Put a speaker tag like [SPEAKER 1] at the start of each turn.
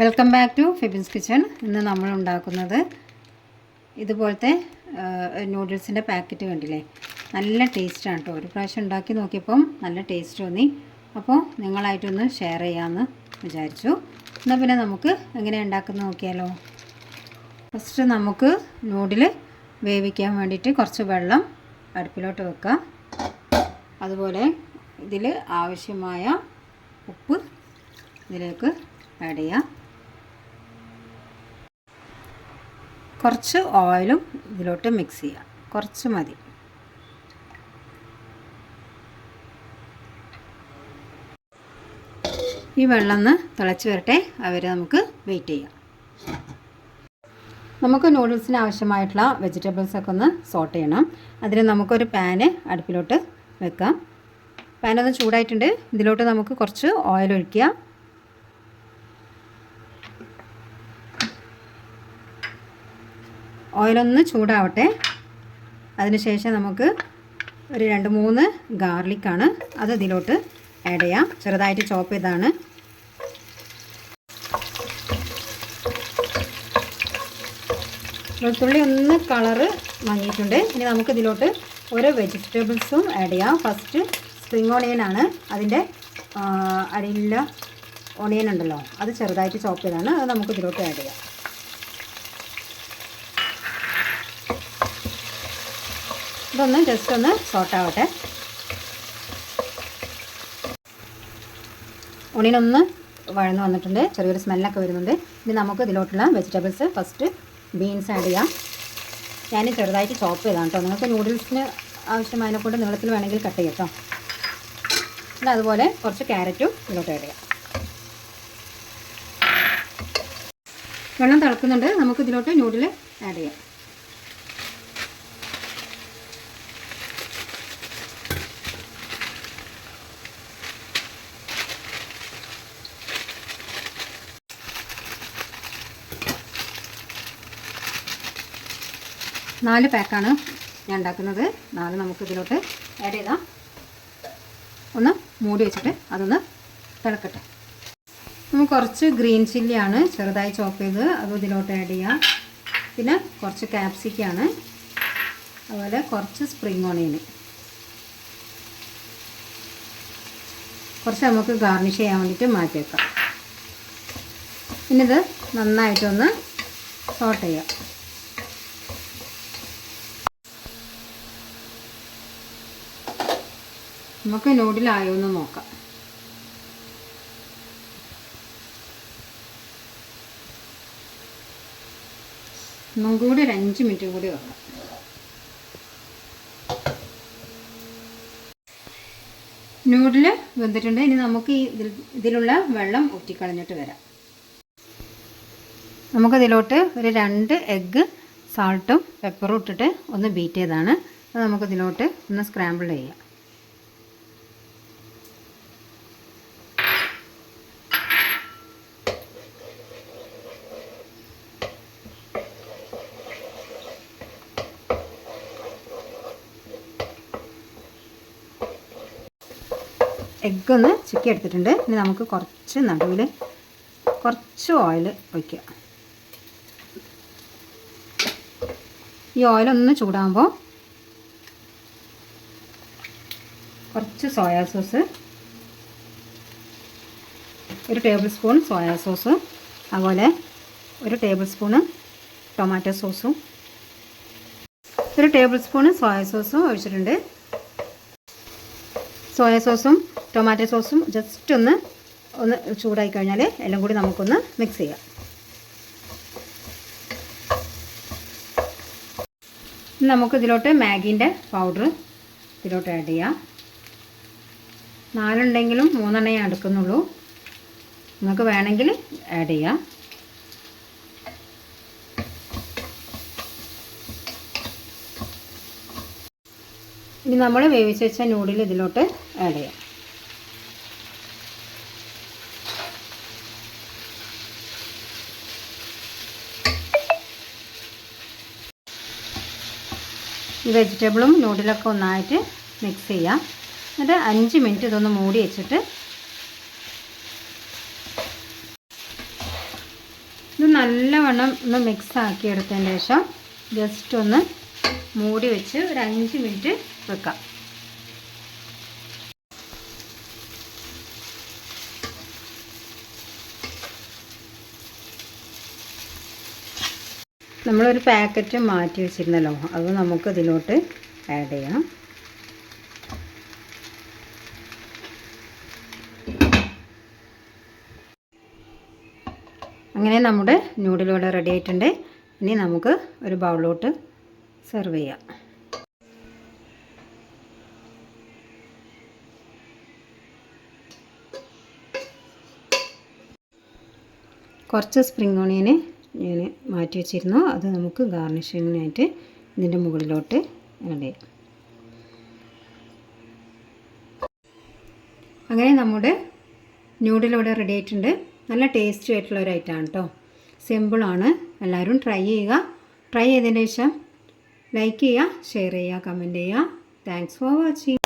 [SPEAKER 1] Welcome back to Fibin's kitchen ഇന്ന് നമ്മൾ ഉണ്ടാക്കുന്നത് ഇതുപോലത്തെ നൂഡിൽസിന്റെ പാക്കറ്റ് കണ്ടില്ലേ? നല്ല ടേസ്റ്റാണ് കേട്ടോ ഒരു പ്രാവശ്യം ഉണ്ടാക്കി നോക്കിയപ്പം നല്ല ടേസ്റ്റ് തോന്നി. അപ്പോൾ നിങ്ങളായിട്ടൊന്ന് ഷെയർ ചെയ്യാമെന്ന് വിചാരിച്ചു. എന്നാൽ പിന്നെ നമുക്ക് എങ്ങനെ ഉണ്ടാക്കുന്നത് നോക്കിയാലോ? ഫസ്റ്റ് നമുക്ക് നൂഡിൽ വേവിക്കാൻ വേണ്ടിയിട്ട് കുറച്ച് വെള്ളം അടുപ്പിലോട്ട് വെക്കാം. അതുപോലെ ഇതിൽ ആവശ്യമായ ഉപ്പ് ഇതിലേക്ക് ആഡ് ചെയ്യാം. കുറച്ച് ഓയിലും ഇതിലോട്ട് മിക്സ് ചെയ്യാം. കുറച്ച് മതി. ഈ വെള്ളം ഒന്ന് തിളച്ച് വരട്ടെ. അവർ നമുക്ക് വെയിറ്റ് ചെയ്യാം. നമുക്ക് നൂഡിൽസിന് ആവശ്യമായിട്ടുള്ള വെജിറ്റബിൾസ് ഒക്കെ ഒന്ന് സോട്ട് ചെയ്യണം. അതിന് നമുക്കൊരു പാന് അടുപ്പിലോട്ട് വെക്കാം. പാനൊന്ന് ചൂടായിട്ടുണ്ട്. ഇതിലോട്ട് നമുക്ക് കുറച്ച് ഓയിൽ ഒഴിക്കുക. ഓയിലൊന്ന് ചൂടാവട്ടെ. അതിനുശേഷം നമുക്ക് ഒരു രണ്ട് മൂന്ന് ഗാർലിക്കാണ് അത് ഇതിലോട്ട് ആഡ് ചെയ്യാം. ചെറുതായിട്ട് ചോപ്പ് ചെയ്താണ്. വെളുത്തുള്ളി ഒന്ന് കളറ് മങ്ങിയിട്ടുണ്ട്. ഇനി നമുക്ക് ഇതിലോട്ട് ഓരോ വെജിറ്റബിൾസും ആഡ് ചെയ്യാം. ഫസ്റ്റ് സ്പ്രിങ് ഓണിയൻ ആണ്. അതിന്റെ അടിയിലുള്ള ഓണിയൻ ഉണ്ടല്ലോ. അത് ചെറുതായിട്ട് ചോപ്പ് ചെയ്താണ്. അത് നമുക്ക് ഇതിലോട്ട് ആഡ് ചെയ്യാം. ഇതൊന്ന് ജസ്റ്റ് ഒന്ന് സോട്ടാവട്ടെ ഉണിനൊന്ന് വഴന്ന് വന്നിട്ടുണ്ട്. ചെറിയൊരു സ്മെല്ലൊക്കെ വരുന്നുണ്ട്. ഇനി നമുക്ക് ഇതിലോട്ടുള്ള വെജിറ്റബിൾസ് ഫസ്റ്റ് ബീൻസ് ആഡ് ചെയ്യാം. ഞാൻ ചെറുതായിട്ട് ചോപ്പ് ചെയ്താണ് കേട്ടോ നിങ്ങൾക്ക് നൂഡിൽസിന് ആവശ്യമായതിനെ കൊണ്ട് നീളത്തിൽ വേണമെങ്കിൽ കട്ട് ചെയ്യാം കേട്ടോ പിന്നെ അതുപോലെ കുറച്ച് ക്യാരറ്റും ഇതിലോട്ട് ആഡ് ചെയ്യാം. വെള്ളം തിളക്കുന്നുണ്ട്. നമുക്ക് ഇതിലോട്ട് നൂഡിൽ ആഡ് ചെയ്യാം. നാല് പാക്കാണ് ഞാൻ ഉണ്ടാക്കുന്നത്. നാല് നമുക്ക് ഇതിലോട്ട് ആഡ് ചെയ്താം. ഒന്ന് മൂടി വെച്ചിട്ട് അതൊന്ന് തിളക്കട്ടെ. നമുക്ക് കുറച്ച് ഗ്രീൻ ചില്ലിയാണ് ചെറുതായി ചോപ്പ് ചെയ്ത് അതും ഇതിലോട്ട് ആഡ് ചെയ്യാം. പിന്നെ കുറച്ച് ക്യാപ്സിക്കാണ് അതുപോലെ കുറച്ച് സ്പ്രിംഗ് ഓണിയൻ കുറച്ച് നമുക്ക് ഗാർണിഷ് ചെയ്യാൻ വേണ്ടിയിട്ട് മാറ്റി വെക്കാം. ഇത് നന്നായിട്ടൊന്ന് സോട്ട് ചെയ്യാം. നമുക്ക് നൂഡിലായോ എന്ന് നോക്കാം. ഒന്നും കൂടി ഒരു അഞ്ച് മിനിറ്റ് കൂടി വെക്കാം. നൂഡിൽ വെന്തിട്ടുണ്ട്. ഇനി നമുക്ക് ഈ ഇതിലുള്ള വെള്ളം ഊറ്റിക്കളഞ്ഞിട്ട് വരാം. നമുക്കതിലോട്ട് ഒരു രണ്ട് എഗ്ഗ് സാൾട്ടും പെപ്പറും ഇട്ടിട്ട് ഒന്ന് ബീറ്റ് ചെയ്താണ്. അത് നമുക്കിതിലോട്ട് ഒന്ന് സ്ക്രാമ്പിൾ ചെയ്യാം. എഗ്ഗ് ഒന്ന് ചിക്കി എടുത്തിട്ടുണ്ട്. ഇനി നമുക്ക് കുറച്ച് നടുവിൽ കുറച്ച് ഓയിൽ ഒഴിക്കുക. ഈ ഓയിലൊന്ന് ചൂടാകുമ്പോൾ കുറച്ച് സോയാ സോസ് ഒരു ടേബിൾ സ്പൂൺ സോയാ സോസ് അതുപോലെ ഒരു ടേബിൾ സ്പൂണ് ടൊമാറ്റോ സോസും ഒരു ടേബിൾ സ്പൂണ് സോയാ സോസും ഒഴിച്ചിട്ടുണ്ട്. സോയ സോസും ടൊമാറ്റോ സോസും ജസ്റ്റ് ഒന്ന് ഒന്ന് ചൂടായി കഴിഞ്ഞാൽ എല്ലാം കൂടി നമുക്കൊന്ന് മിക്സ് ചെയ്യാം. നമുക്ക് ഇതിലോട്ട് മാഗീന്റെ പൗഡർ ഇതിലോട്ട് ആഡ് ചെയ്യാം. നാലുണ്ടെങ്കിലും മൂന്നെണ്ണേ എടുക്കുന്നുള്ളൂ. നിങ്ങൾക്ക് വേണമെങ്കിൽ ആഡ് ചെയ്യാം. ഇനി നമ്മൾ വേവിച്ച് വെച്ച നൂഡിൽ ഇതിലോട്ട് ആഡ് ചെയ്യാം. ഈ വെജിറ്റബിളും നൂഡിലൊക്കെ ഒന്നായിട്ട് മിക്സ് ചെയ്യാം. എന്നിട്ട് അഞ്ച് മിനിറ്റ് ഇതൊന്ന് മൂടി വെച്ചിട്ട് ഇത് നല്ലവണ്ണം ഒന്ന് മിക്സ് ആക്കിയെടുത്തതിന് ശേഷം ജസ്റ്റ് ഒന്ന് മൂടി വെച്ച് ഒരു അഞ്ച് മിനിറ്റ് വെക്കാം. നമ്മളൊരു പാക്കറ്റ് മാറ്റി വെച്ചിരുന്നല്ലോ അത് നമുക്ക് ഇതിലോട്ട് ആഡ് ചെയ്യാം അങ്ങനെ നമ്മുടെ നൂഡിലൂടെ റെഡി ആയിട്ടുണ്ട്. ഇനി നമുക്ക് ഒരു ബൗളിലോട്ട് സെർവ് ചെയ്യാം. കുറച്ച് സ്പ്രിംഗ് ഓണിയന് ഞാൻ മാറ്റി വെച്ചിരുന്നു. അത് നമുക്ക് ഗാർണിഷിങ്ങിനായിട്ട് ഇതിന്റെ മുകളിലോട്ട് ആഡ് ചെയ്യാം. അങ്ങനെ നമ്മുടെ ന്യൂഡിലൂടെ റെഡി ആയിട്ടുണ്ട്. നല്ല ടേസ്റ്റി ആയിട്ടുള്ള ഒരു ഐറ്റമാണ് കേട്ടോ സിമ്പിളാണ് എല്ലാവരും ട്രൈ ചെയ്യുക. ട്രൈ ചെയ്തതിന് ശേഷം ലൈക്ക് ചെയ്യുക ഷെയർ ചെയ്യുക കമന്റ് ചെയ്യുക. Thanks for watching